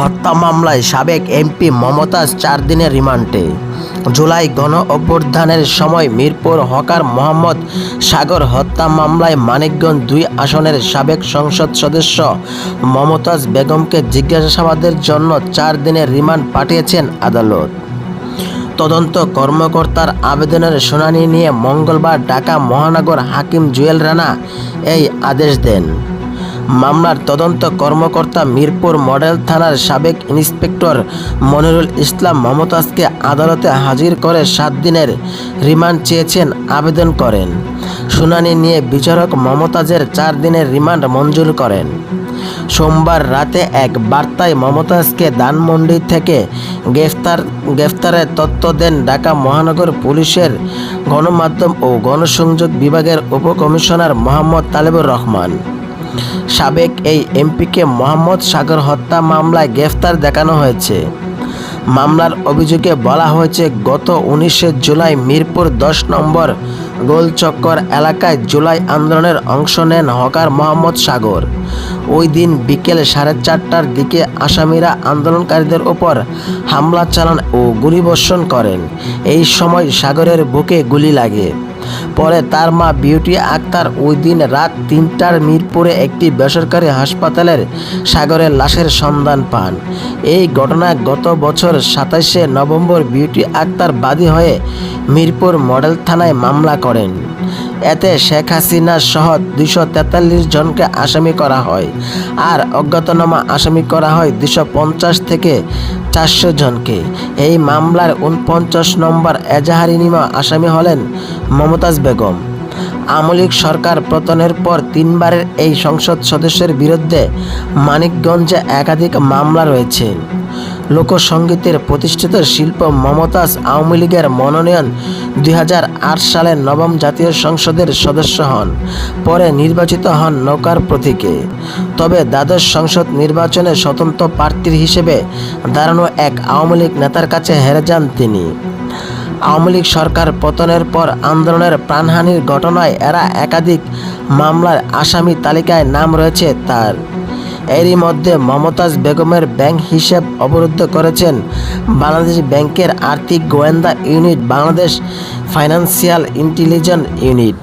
হত্যা মামলায় সাবেক এমপি মমতাজ চার দিনের রিমান্ডে। জুলাই গণ অভ্যুত্থানের সময় মিরপুর হকার মোহাম্মদ সাগর হত্যা মামলায় মানিকগঞ্জ দুই আসনের সাবেক সংসদ সদস্য মমতাজ বেগমকে জিজ্ঞাসাবাদের জন্য চার দিনের রিমান্ড পাঠিয়েছেন আদালত। তদন্ত কর্মকর্তার আবেদনের শুনানি নিয়ে মঙ্গলবার ঢাকা মহানগর হাকিম জুয়েল রানা এই আদেশ দেন। মামলার তদন্ত কর্মকর্তা মিরপুর মডেল থানার সাবেক ইন্সপেক্টর মনিরুল ইসলাম মমতাজকে আদালতে হাজির করে সাত দিনের রিমান্ড চেয়েছেন, আবেদন করেন। শুনানি নিয়ে বিচারক মমতাজের চার দিনের রিমান্ড মঞ্জুর করেন। সোমবার রাতে এক বার্তায় মমতাজকে দানমন্ডি থেকে গ্রেফতার, গ্রেফতারের তথ্য দেন ঢাকা মহানগর পুলিশের গণমাধ্যম ও গণসংযোগ বিভাগের উপকমিশনার মোহাম্মদ তালেবুর রহমান। সাবেক এই এমপিকে মোহাম্মদ সাগর হত্যা মামলায় গ্রেফতার দেখানো হয়েছে। মামলার অভিযোগে বলা হয়েছে, গত উনিশে জুলাই মিরপুর দশ নম্বর গোলচক্কর এলাকায় জুলাই আন্দোলনের অংশ নেন হকার মোহাম্মদ সাগর। ওই দিন বিকেল সাড়ে চারটার দিকে আসামিরা আন্দোলনকারীদের ওপর হামলা চালান ও গুলিবর্ষণ করেন। এই সময় সাগরের বুকে গুলি লাগে। পরে তার মা বিউটি আক্তার ওই দিন রাত তিনটার মিরপুরে একটি বেসরকারি হাসপাতালের সাগরের লাশের সন্ধান পান। এই ঘটনা গত বছর সাতাশে নভেম্বর বিউটি আক্তার বাদী হয়ে মিরপুর মডেল থানায় মামলা করেন। এতে শেখ হাসিনা সহ দুশো তেতাল্লিশ জনকে আসামি করা হয় আর অজ্ঞাতনামা আসামি করা হয় দুশো পঞ্চাশ থেকে চারশো জনকে। এই মামলার উনপঞ্চাশ নম্বর এজাহারিনিমা আসামি হলেন মমতাজ বেগম। আমলিক সরকার পতনের পর তিনবারের এই সংসদ সদস্যের বিরুদ্ধে মানিকগঞ্জে একাধিক মামলা রয়েছে। লোকসঙ্গীতের প্রতিষ্ঠিত শিল্প মমতাজ আওয়ামী লীগের মনোনয়ন দুই সালের নবম জাতীয় সংসদের সদস্য হন, পরে নির্বাচিত হন নৌকার প্রতীকে। তবে দ্বাদশ সংসদ নির্বাচনে স্বতন্ত্র প্রার্থীর হিসেবে দাঁড়ানো এক আওয়ামী লীগ নেতার কাছে হেরে যান তিনি। আওয়ামী লীগ সরকার পতনের পর আন্দোলনের প্রাণহানির ঘটনায় এরা একাধিক মামলার আসামি তালিকায় নাম রয়েছে তার। এরই মধ্যে মমতাজ বেগমের ব্যাংক হিসেব অবরুদ্ধ করেছেন বাংলাদেশ ব্যাংকের আর্থিক গোয়েন্দা unit, Bangladesh financial intelligence unit.